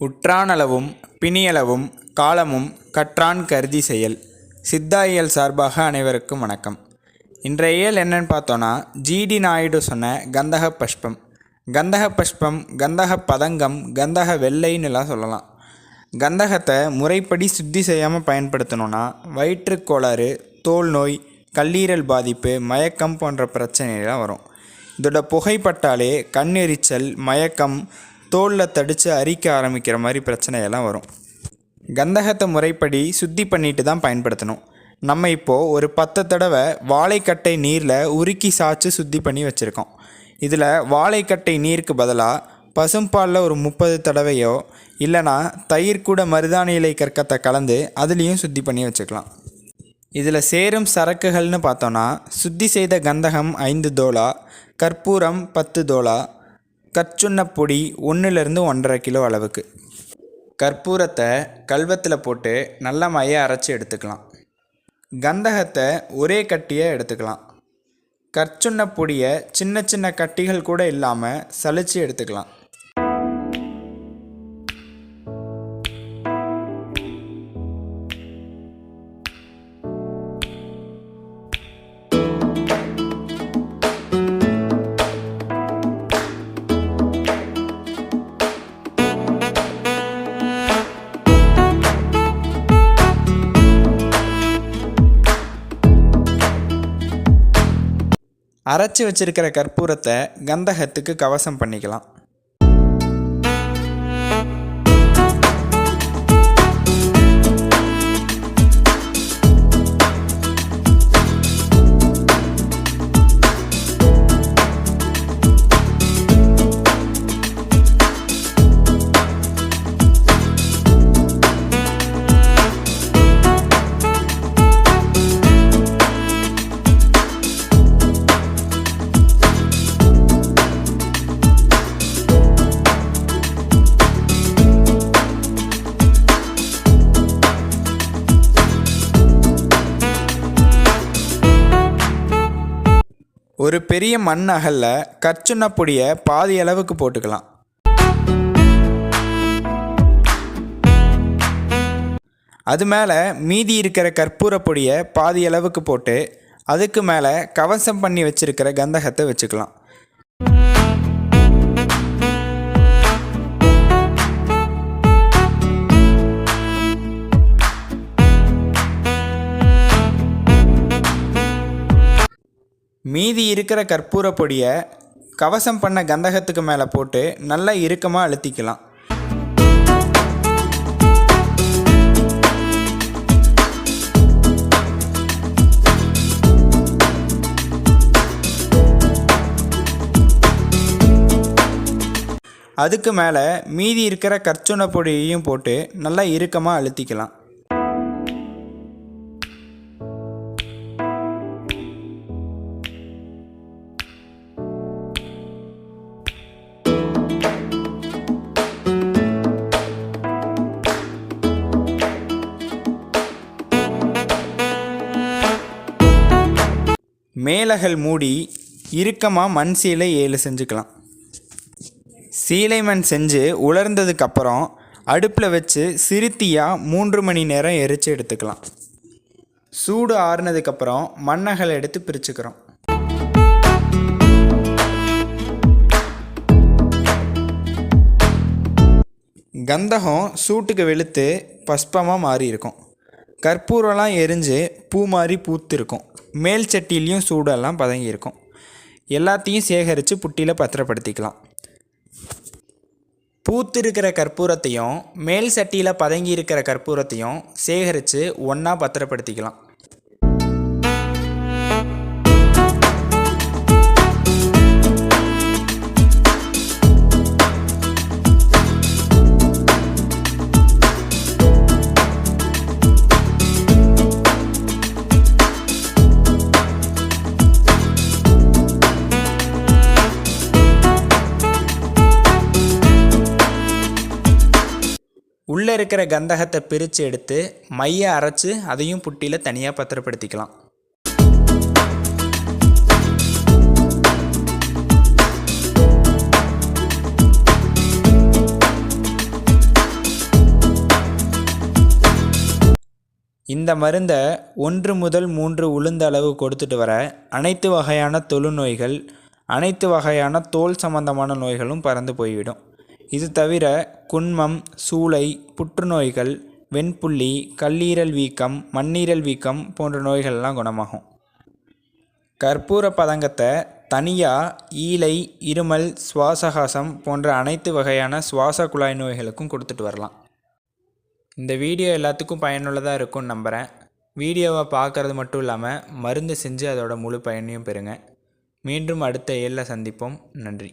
உற்றானளவும் பிணியளவும் காலமும் கற்றான் கருதி செயல். சித்தா இயல் சார்பாக அனைவருக்கும் வணக்கம். இன்றைய இயல் என்னன்னு பார்த்தோன்னா ஜிடி நாயுடு சொன்ன கந்தக பஷ்பம். கந்தக பஷ்பம் கந்தக பதங்கம் கந்தக வெள்ளைன்னுலாம் சொல்லலாம். கந்தகத்தை முறைப்படி சுத்தி செய்யாமல் பயன்படுத்தணும்னா வயிற்றுக்கோளாறு தோல் நோய் கல்லீரல் பாதிப்பு மயக்கம் போன்ற பிரச்சனைலாம் வரும். இதோட புகைப்பட்டாலே கண் எரிச்சல் மயக்கம் தோலில் தடித்து அரிக்க ஆரம்பிக்கிற மாதிரி பிரச்சனையெல்லாம் வரும். கந்தகத்தை முறைப்படி சுத்தி பண்ணிட்டு தான் பயன்படுத்தணும். நம்ம இப்போது ஒரு பத்து தடவை வாழைக்கட்டை நீரில் உருக்கி சாய்ச்சி சுத்தி பண்ணி வச்சுருக்கோம். இதில் வாழைக்கட்டை நீருக்கு பதிலாக பசும்பாலில் ஒரு முப்பது தடவையோ இல்லைனா தயிர் கூட மருதாணி இலை கற்கத்தை கலந்து அதுலேயும் சுத்தி பண்ணி வச்சுக்கலாம். இதில் சேரும் சரக்குகள்னு பார்த்தோன்னா சுத்தி செய்த கந்தகம் ஐந்து தோலா கற்பூரம் பத்து தோலா கற்சுண்ணப் பொடி ஒன்றுலேருந்து ஒன்றரை கிலோ அளவுக்கு. கற்பூரத்தை கல்வத்தில் போட்டு நல்ல மைய அரைச்சி எடுத்துக்கலாம். கந்தகத்தை ஒரே கட்டியாக எடுத்துக்கலாம். கற்சுண்ணப் பொடியை சின்ன சின்ன கட்டிகள் கூட இல்லாமல் சளிச்சு எடுத்துக்கலாம். அரைச்சி வச்சிருக்கிற கற்பூரத்தை கந்தகத்துக்கு கவசம் பண்ணிக்கலாம். ஒரு பெரிய மண் அகல்ல கற்சுண்ணப் பொடியை பாதி அளவுக்கு போட்டுக்கலாம். அது மேலே மீதி இருக்கிற கற்பூர பொடியை பாதி அளவுக்கு போட்டு அதுக்கு மேலே கவசம் பண்ணி வச்சிருக்கிற கந்தகத்தை வச்சுக்கலாம். மீதி இருக்கிற கற்பூர பொடியை கவசம் பண்ண கந்தகத்துக்கு மேலே போட்டு நல்லா இறுக்கமாக அழுத்திக்கலாம். அதுக்கு மேலே மீதி இருக்கிற கற்சுண்ண பொடியையும் போட்டு நல்லா இறுக்கமாக அழுத்திக்கலாம். மேலகல் மூடி இறுக்கமாக மண் சீலை ஏழு செஞ்சுக்கலாம். சீலை மண் செஞ்சு உலர்ந்ததுக்கப்புறம் அடுப்பில் வச்சு சிறுத்தியாக மூன்று மணி நேரம் எரித்து எடுத்துக்கலாம். சூடு ஆறுனதுக்கப்புறம் மண்ணகல் எடுத்து பிரிச்சுக்கிறோம். கந்தகம் சூட்டுக்கு வெளுத்து பஸ்பமாக மாறி இருக்கும் கற்பூரம்லாம் எரிஞ்சு பூ மாதிரி பூத்து இருக்கும் மேல் சட்டிலையும் சூடெல்லாம் பதங்கி இருக்கும். எல்லாத்தையும் சேகரித்து புட்டியில் பத்திரப்படுத்திக்கலாம். பூத்திருக்கிற கற்பூரத்தையும் மேல் சட்டியில் பதங்கி இருக்கிற கற்பூரத்தையும் சேகரித்து ஒன்றா பத்திரப்படுத்திக்கலாம். இருக்கிற கந்தகத்தை பிரித்து எடுத்து மைய அரைச்சு அதையும் புட்டியில் தனியாக பத்திரப்படுத்திக்கலாம். இந்த மருந்தை ஒன்று முதல் மூன்று உளுந்த அளவு கொடுத்துட்டு வர அனைத்து வகையான தொழுநோய்கள் அனைத்து வகையான தோல் சம்பந்தமான நோய்களும் பறந்து போய்விடும். இது தவிர குன்மம் சூளை புற்றுநோய்கள் வெண்புள்ளி கல்லீரல் வீக்கம் மண்ணீரல் வீக்கம் போன்ற நோய்கள்லாம் குணமாகும். கற்பூர பதங்கத்தை தனியாக ஈலை இருமல் சுவாசகாசம் போன்ற அனைத்து வகையான சுவாச குழாய் நோய்களுக்கும் கொடுத்துட்டு வரலாம். இந்த வீடியோ எல்லாத்துக்கும் பயனுள்ளதாக இருக்கும்னு நம்புகிறேன் வீடியோவை பார்க்குறது மட்டும் இல்லாமல் மருந்து செஞ்சு அதோட முழு பயனையும் பெறுங்க. மீண்டும் அடுத்த ஏழில் சந்திப்போம். நன்றி.